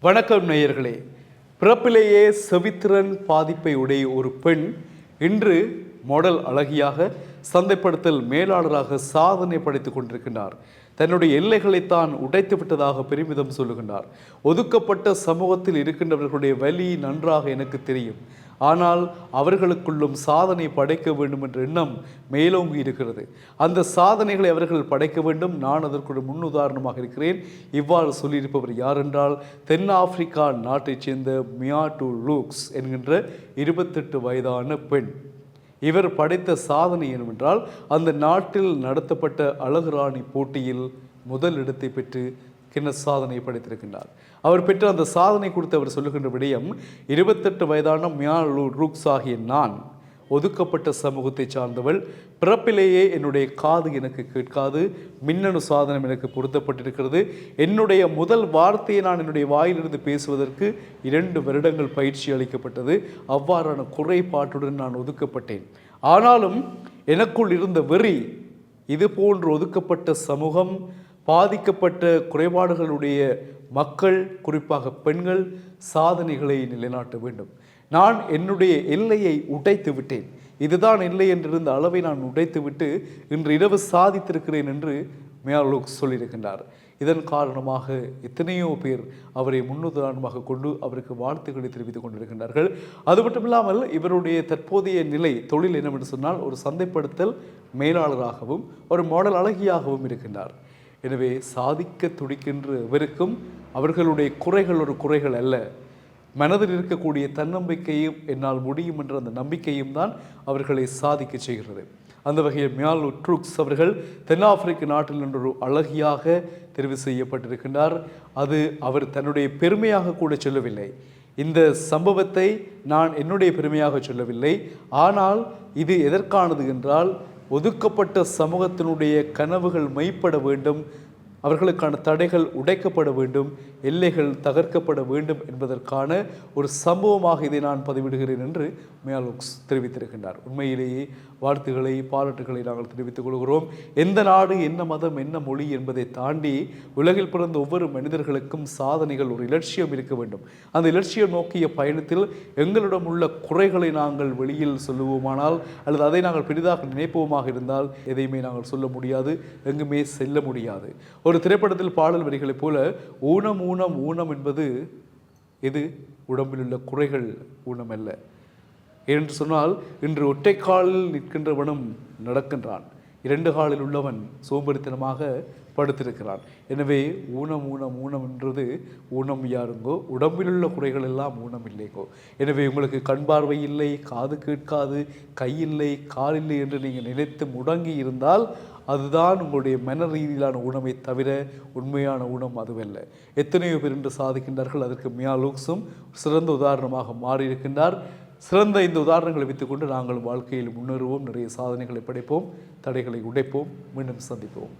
வணக்கம் நேயர்களே. பிறப்பிலேயே செவித்திறன் பாதிப்பை உடைய ஒரு பெண் இன்று மாடல் அழகியாக சந்தைப்படுத்தல் மேலாளராக சாதனை படைத்துக் கொண்டிருக்கின்றார். தன்னுடைய எல்லைகளை தான் உடைத்து விட்டதாக பெருமிதம் சொல்லுகின்றார். ஒதுக்கப்பட்ட சமூகத்தில் இருக்கின்றவர்களுடைய வலி நன்றாக எனக்கு தெரியும். ஆனால் அவர்களுக்குள்ளும் சாதனை படைக்க வேண்டும் என்ற எண்ணம் மேலோங்கி இருக்கிறது. அந்த சாதனைகளை அவர்கள் படைக்க வேண்டும். நான் அதற்கு முன் முன்னுதாரணமாக இருக்கிறேன். இவ்வாறு சொல்லியிருப்பவர் யார் என்றால் தென்னாப்பிரிக்கா நாட்டைச் சேர்ந்த மியாட்டு லூக்ஸ் என்கின்ற இருபத்தெட்டு வயதான பெண். இவர் படைத்த சாதனை என்னவென்றால் அந்த நாட்டில் நடத்தப்பட்ட அழகுராணி போட்டியில் முதல் இடத்தை பெற்று கின்னஸ் சாதனை படைத்திருக்கின்றார்? அவர் பெற்ற அந்த சாதனை குறித்து அவர் சொல்லுகின்ற விடயம் இருபத்தெட்டு வயதான மியானூர் ரூக்ஸ் ஆகிய நான் ஒதுக்கப்பட்ட சமூகத்தை சார்ந்தவள் பிறப்பிலேயே என்னுடைய காது எனக்கு கேட்காது மின்னணு சாதனம் எனக்கு பொருத்தப்பட்டிருக்கிறது. என்னுடைய முதல் வார்த்தையை நான் என்னுடைய வாயிலிருந்து பேசுவதற்கு இரண்டு வருடங்கள் பயிற்சி அளிக்கப்பட்டது. அவ்வாறான குறைபாட்டுடன் நான் ஒதுக்கப்பட்டேன். ஆனாலும் எனக்குள் இருந்த வெறி இது போன்று ஒதுக்கப்பட்ட சமூகம் பாதிக்கப்பட்ட குறைபாடுகளுடைய மக்கள் குறிப்பாக பெண்கள் சாதனைகளை நிலைநாட்ட வேண்டும். நான் என்னுடைய எல்லையை உடைத்து விட்டேன். இதுதான் எல்லை என்றிருந்த அளவை நான் உடைத்துவிட்டு இன்று இரவு சாதித்திருக்கிறேன் என்று மேலோக் சொல்லியிருக்கின்றார். இதன் காரணமாக எத்தனையோ பேர் அவரை முன்னுதாரணமாக கொண்டு அவருக்கு வாழ்த்துக்களை தெரிவித்துக் கொண்டிருக்கின்றார்கள். அது மட்டுமில்லாமல் இவருடைய தற்போதைய நிலை தொழில் என்னவென்று சொன்னால் ஒரு சந்தைப்படுத்தல் மேலாளராகவும் ஒரு மாடல் அழகியாகவும் இருக்கின்றார். எனவே சாதிக்க துடிக்கின்றவருக்கும் அவர்களுடைய குறைகள் ஒரு குறைகள் அல்ல. மனதில் இருக்கக்கூடிய தன்னம்பிக்கையும் என்னால் முடியும் என்ற அந்த நம்பிக்கையும் தான் அவர்களை சாதிக்க செய்கிறது. அந்த வகையில் மியால் ட்ரூக்ஸ் அவர்கள் தென்னாப்பிரிக்க நாட்டில் நின்று ஒரு அழகியாக தெரிவு செய்யப்பட்டிருக்கின்றார். அது அவர் தன்னுடைய பெருமையாக கூட சொல்லவில்லை. இந்த சம்பவத்தை நான் என்னுடைய பெருமையாக சொல்லவில்லை. ஆனால் இது எதற்கானது என்றால் ஒதுக்கப்பட்ட சமூகத்தினுடைய கனவுகள் மெய்ப்பட வேண்டும். அவர்களுக்கான தடைகள் உடைக்கப்பட வேண்டும் எல்லைகள் தகர்க்கப்பட வேண்டும் என்பதற்கான ஒரு சம்பவமாக இதை நான் பதிவிடுகிறேன் என்று மேலோக்ஸ் தெரிவித்திருக்கின்றார். உண்மையிலேயே வாழ்த்துக்களை பாராட்டுகளை நாங்கள் தெரிவித்துக் கொள்கிறோம். எந்த நாடு என்ன மதம் என்ன மொழி என்பதை தாண்டி உலகில் பிறந்த ஒவ்வொரு மனிதர்களுக்கும் சாதனைகள் ஒரு இலட்சியம் இருக்க வேண்டும். அந்த இலட்சியம் நோக்கிய பயணத்தில் எங்களிடம் உள்ள குறைகளை நாங்கள் வெளியில் சொல்லுவோமானால் அல்லது அதை நாங்கள் பெரிதாக நினைப்போமாக இருந்தால் எதையுமே நாங்கள் சொல்ல முடியாது எங்குமே செல்ல முடியாது. ஒரு திரைப்படத்தில் பாடல் வரிகளைப் போல ஊனம் ஊனம் ஊனம் என்பது இது உடம்பில் உள்ள குறைகள் ஊனம் அல்ல ஏனென்று சொன்னால் இன்று ஒற்றை காலில் நிற்கின்றவனும் நடக்கின்றான். இரண்டு காலில் உள்ளவன் சோம்பேறித்தனமாக படுத்திருக்கிறான். எனவே ஊனம் ஊனம் ஊனம் என்றது ஊனம் யாருங்கோ? உடம்பில் உள்ள குறைகள் எல்லாம் ஊனம் இல்லைங்கோ? எனவே உங்களுக்கு கண் பார்வை இல்லை காது கேட்காது கை இல்லை கால் இல்லை என்று நீங்கள் நினைத்து முடங்கி இருந்தால் அதுதான் உங்களுடைய மன ரீதியிலான ஊனமை தவிர உண்மையான ஊனம் அதுவல்ல. எத்தனையோ பேர் என்று சாதிக்கின்றார்கள் அதற்கு மியா லூக்ஸும் சிறந்த உதாரணமாக மாறியிருக்கின்றார். சிறந்த இந்த உதாரணங்களை வைத்துக்கொண்டு நாங்கள் வாழ்க்கையில் முன்னேறுவோம் நிறைய சாதனைகளை படைப்போம் தடைகளை உடைப்போம். மீண்டும் சந்திப்போம்.